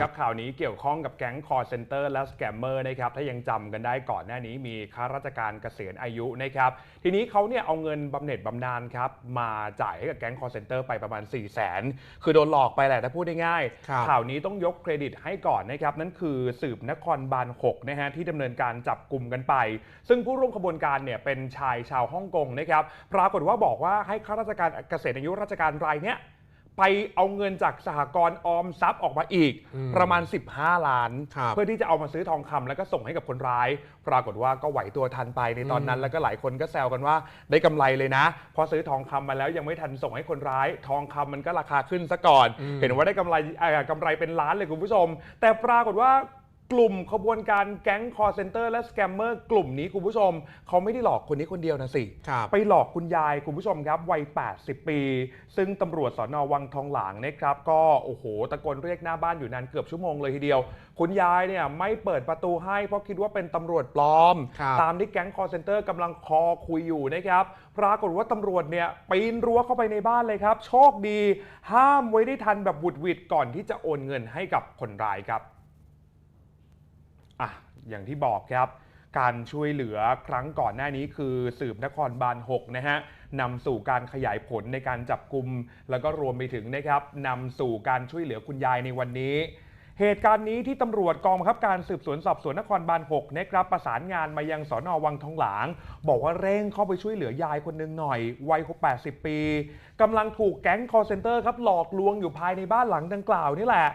ครับข่าวนี้เกี่ยวข้องกับแก๊งคอร์เซนเตอร์และสแกมเมอร์นะครับถ้ายังจำกันได้ก่อนหน้านี้มีข้าราชการเกษียณอายุนะครับทีนี้เขาเนี่ยเอาเงินบำเหน็จบำนาญครับมาจ่ายให้กับแก๊งคอร์เซนเตอร์ไปประมาณ 4 0 0 0 0 0คือโดนหลอกไปแหละถ้าพูดได้ง่ายครับข่าวนี้ต้องยกเครดิตให้ก่อนนะครับนั่นคือสืบนครบาล6นะฮะที่ดำเนินการจับกลุ่มกันไป ซึ่งผู้ร่วมขบวนการเนี่ยเป็นชายชาวฮ่องกงนะครับปรากฏว่าบอกว่าให้ข้าราชการเกษียณอายุราชการรายเนี้ย ไปเอาเงินจากสหกรณ์ออมทรัพย์ออกมาอีกอืมประมาณ 15 ล้านครับเพื่อที่จะเอามาซื้อทองคำแล้วก็ส่งให้กับคนร้าย ปรากฏว่าก็ไหวตัวทันไปในตอนนั้นอืมแล้วก็หลายคนก็แซวกันว่าได้กำไรเลยนะเพอซื้อทองคำมาแล้วยังไม่ทันส่งให้คนร้าย ทองคำมันก็ราคาขึ้นซะก่อนอืมเห็นว่าได้กำไรเอ่อกำไรเป็นล้านเลยคุณผู้ชม แต่ปรากฏว่า กลุ่มขบวนการแก๊งคอร์เซนเตอร์และสแกมเมอร์กลุ่มนี้คุณผู้ชม เขาไม่ได้หลอกคนนี้คนเดียวนะสิ ครับ ไปหลอกคุณยายคุณผู้ชมครับวัย 80 ปี ซึ่งตำรวจสอนอวังทองหลางนะครับ ก็โอ้โห ตะโกนเรียกหน้าบ้านอยู่นานเกือบชั่วโมงเลยทีเดียว คุณยายเนี่ยไม่เปิดประตูให้เพราะคิดว่าเป็นตำรวจปลอม ครับ ตามที่แก๊งคอร์เซนเตอร์กำลังคอคุยอยู่นะครับ ปรากฏว่าตำรวจเนี่ยปีนรั้วเข้าไปในบ้านเลยครับ โชคดี ห้ามไว้ได้ทันแบบบุดหวิดก่อนที่จะโอนเงินให้กับคนร้ายครับ อะอย่างที่บอกครับ การช่วยเหลือครั้งก่อนหน้านี้คือสืบนครบาล6นะฮะนำสู่การขยายผลในการจับกลุ่มแล้วก็รวมไปถึงนะครับนำสู่การช่วยเหลือคุณยายในวันนี้ เหตุการณ์นี้ที่ตำรวจกองบังคับการสืบสวนสอบสวนนครบาล6นะครับประสานงานมายังสอนอวังทองหลาง บอกว่าเร่งเข้าไปช่วยเหลือยายคนหนึ่งหน่อย วัย 80 ปีกำลังถูกแก๊งคอร์เซนเตอร์ครับหลอกลวงอยู่ภายในบ้านหลังดังกล่าวนี่แหละ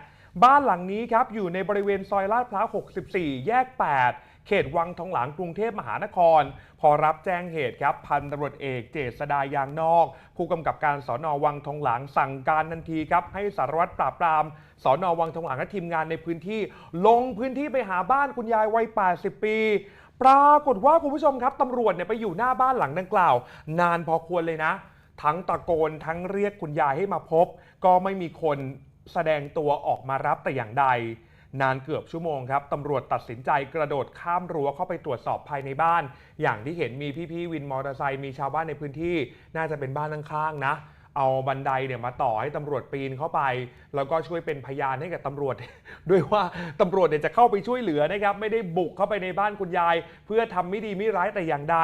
บ้านหลังนี้ครับอยู่ในบริเวณซอยลาดพร้าว 64 แยก 8 เขตวังทองหลางกรุงเทพมหานคร พอรับแจ้งเหตุครับ พันตำรวจเอกเจษดายางนอก ผู้กำกับการสอนอวังทองหลางสั่งการทันทีครับ ให้สารวัตรปราบปรามสอนอวังทองหลางและทีมงานในพื้นที่ ลงพื้นที่ไปหาบ้านคุณยายวัย 80 ปีปรากฏว่าคุณผู้ชมครับตำรวจเนี่ยไปอยู่หน้าบ้านหลังดังกล่าว นานพอควรเลยนะ ทั้งตะโกนทั้งเรียกคุณยายให้มาพบ ก็ไม่มีคน แสดงตัวออกมารับแต่อย่างใด นานเกือบชั่วโมงครับตำรวจตัดสินใจกระโดดข้ามรั้วเข้าไปตรวจสอบภายในบ้าน อย่างที่เห็นมีพี่ๆวินมอเตอร์ไซค์มีชาวบ้านในพื้นที่ น่าจะเป็นบ้านข้างๆนะ เอาบันไดเนี่ยมาต่อให้ตำรวจปีนเข้าไป แล้วก็ช่วยเป็นพยานให้กับตำรวจ ด้วยว่าตำรวจเนี่ยจะเข้าไปช่วยเหลือนะครับไม่ได้บุกเข้าไปในบ้านคุณยาย เพื่อทำไม่ดีไม่ร้ายแต่อย่างใด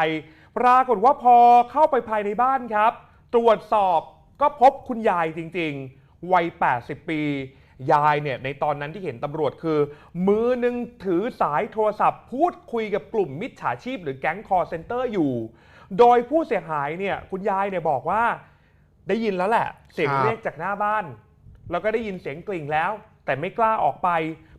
ปรากฏว่าพอเข้าไปภายในบ้านครับ ตรวจสอบก็พบคุณยายจริง ๆ วัย 80 ปี ยายเนี่ยในตอนนั้นที่เห็นตำรวจคือ มือหนึ่งถือสายโทรศัพท์ พูดคุยกับกลุ่มมิจฉาชีพหรือแก๊งคอร์เซนเตอร์อยู่ โดยผู้เสียหายเนี่ยคุณยายเนี่ยบอกว่าได้ยินแล้วแหละ เสียงเรียกจากหน้าบ้าน แล้วก็ได้ยินเสียงกลิ่งแล้ว แต่ไม่กล้าออกไป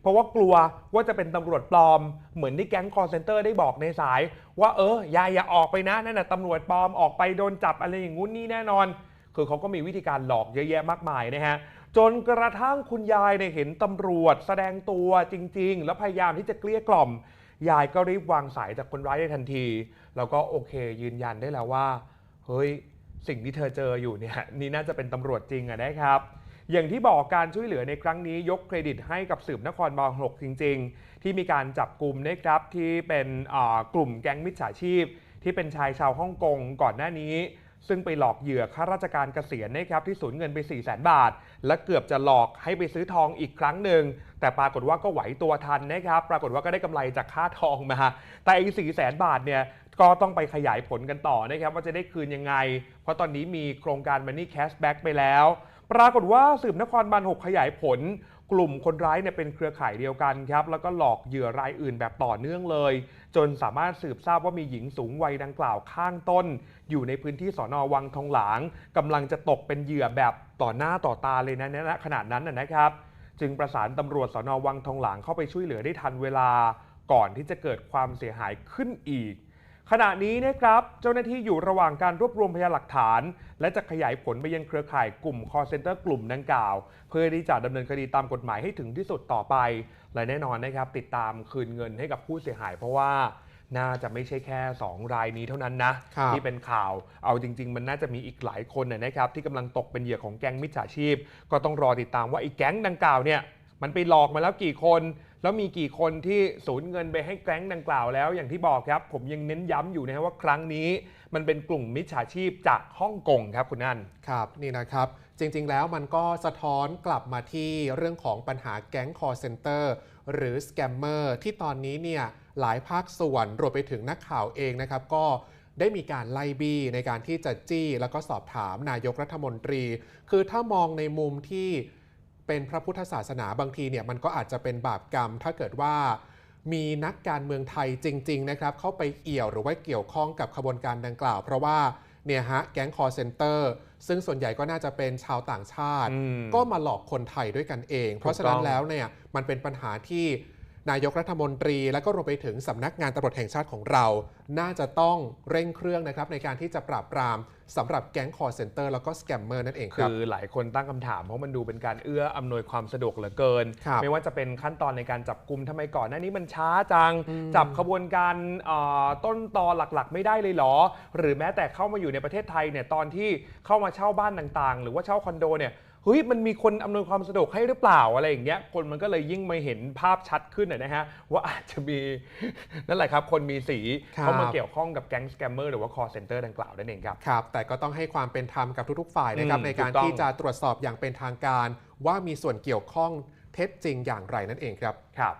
เพราะว่ากลัวว่าจะเป็นตำรวจปลอม เหมือนที่แก๊งคอร์เซนเตอร์ได้บอกในสาย ว่าเออยายอย่าออกไปนะนั่นน่ะตำรวจปลอมออกไปโดนจับอะไรอย่างงู้นนี่แน่นอน คือเขาก็มีวิธีการหลอกเยอะแยะมากมายนะฮะจนกระทั่งคุณยายเนี่ยเห็นตำรวจแสดงตัวจริง ๆ แล้วพยายามที่จะเกลี้ยกล่อม ยายก็รีบวางสายจากคนร้ายได้ทันที แล้วก็โอเคยืนยันได้แล้วว่า เฮ้ยสิ่งที่เธอเจออยู่เนี่ยนี่น่าจะเป็นตำรวจจริงอะนะครับ อย่างที่บอกการช่วยเหลือในครั้งนี้ยกเครดิตให้กับสืบนครบาล6จริง ๆ ที่มีการจับกลุ่มนะครับที่เป็นกลุ่มแก๊งมิจฉาชีพ ที่เป็นชายชาวฮ่องกงก่อนหน้านี้ ซึ่งไปหลอกเหยื่อข้าราชการเกษียณนะครับที่สูญเงินไป 4 0 0 0 0 0บาท และเกือบจะหลอกให้ไปซื้อทองอีกครั้งหนึ่ง แต่ปรากฏว่าก็ไหวตัวทันนะครับ ปรากฏว่าก็ได้กำไรจากค่าทองมา แต่อีก 4 0 0 0 0 0บาทเนี่ยก็ต้องไปขยายผลกันต่อนะครับว่าจะได้คืนยังไง เพราะตอนนี้มีโครงการ Money Cashback ไปแล้ว ปรากฏว่าสืบนครบาล6ขยายผลกลุ่มคนร้ายเนี่ยเป็นเครือข่ายเดียวกันครับแล้วก็หลอกเหยื่อรายอื่นแบบต่อเนื่องเลย จนสามารถสืบทราบว่ามีหญิงสูงวัยดังกล่าวข้างต้น อยู่ในพื้นที่สอนอวังทองหลางกำลังจะตกเป็นเหยื่อแบบต่อหน้าต่อตาเลยนะณขนาดนั้นนะนะครับ จึงประสานตำรวจสอนอวังทองหลางเข้าไปช่วยเหลือได้ทันเวลา ก่อนที่จะเกิดความเสียหายขึ้นอีก ขณะนี้นะครับเจ้าหน้าที่อยู่ระหว่างการรวบรวมพยานหลักฐาน และจะขยายผลไปยังเครือข่ายกลุ่ม call center กลุ่มดังกล่าว เพื่อที่จะดำเนินคดีตามกฎหมายให้ถึงที่สุดต่อไป และแน่นอนนะครับ ติดตามคืนเงินให้กับผู้เสียหาย เพราะว่าน่าจะไม่ใช่แค่ 2 รายนี้เท่านั้นนะครับที่เป็นข่าวเอาจริง ๆ มันน่าจะมีอีกหลายคนนะนะครับ ที่กำลังตกเป็นเหยื่อของแก๊งมิจฉาชีพ ก็ต้องรอติดตามว่าไอ้แก๊งดังกล่าวเนี่ย มันไปหลอกมาแล้วกี่คน แล้วมีกี่คนที่สูญเงินไปให้แก๊งดังกล่าวแล้ว อย่างที่บอกครับ ผมยังเน้นย้ำอยู่นะว่าครั้งนี้ มันเป็นกลุ่มมิจฉาชีพจากฮ่องกงครับคุณนั่นครับนี่นะครับ จริงๆแล้วมันก็สะท้อนกลับมาที่เรื่องของปัญหาแก๊ง call center หรือ scammer ที่ตอนนี้เนี่ยหลายภาคส่วนรวมไปถึงนักข่าวเองนะครับก็ได้มีการไล่บี้ในการที่จะจี้ แล้วก็สอบถามนายกรัฐมนตรี คือถ้ามองในมุมที่ เป็นพระพุทธศาสนาบางทีเนี่ยมันก็อาจจะเป็นบาปกรรม ถ้าเกิดว่ามีนักการเมืองไทยจริง ๆ นะครับ เข้าไปเอี่ยวหรือว่าเกี่ยวข้องกับขบวนการดังกล่าว เพราะว่าเนี่ยฮะแก๊งคอร์เซนเตอร์ซึ่งส่วนใหญ่ก็น่าจะเป็นชาวต่างชาติอืมก็มาหลอกคนไทยด้วยกันเอง เพราะฉะนั้นถูกต้องแล้วเนี่ยมันเป็นปัญหาที่นายกรัฐมนตรี และก็รวมไปถึงสำนักงานตำรวจแห่งชาติของเรา น่าจะต้องเร่งเครื่องนะครับในการที่จะปราบปราม สำหรับแก๊งคอร์เซนเตอร์แล้วก็สแกมเมอร์นั่นเองคคืรับอหลายคนตั้งคำถามเพราะมันดูเป็นการเอื้ออำนวยความสะดวกเหลือเกินครับไม่ว่าจะเป็นขั้นตอนในการจับกลุ่มทำไมก่อนหน้านี้มันช้าจังอืมจับขบวนการเอ่อต้นตอหลักๆ ไม่ได้เลยเหรอ หรือแม้แต่เข้ามาอยู่ในประเทศไทยเนี่ยตอนที่เข้ามาเช่าบ้านต่างๆ หรือว่าเช่าคอนโดเนี่ย เฮ้ยมันมีคนอำนวยความสะดวกให้หรือเปล่าอะไรอย่างเงี้ยคนมันก็เลยยิ่งมาเห็นภาพชัดขึ้นนะนะฮะว่าอาจจะมีนั่นแหละครับคนมีสีครับเข้ามาเกี่ยวข้องกับแก๊งสแกมเมอร์หรือว่าคอร์เซนเตอร์ดังกล่าวนั่นเองครับครับ แต่ก็ต้องให้ความเป็นธรรมกับทุกๆ ฝ่ายนะครับอืมในการถูกต้องที่จะตรวจสอบอย่างเป็นทางการ ว่ามีส่วนเกี่ยวข้องเท็จจริงอย่างไรนั่นเองครับครับ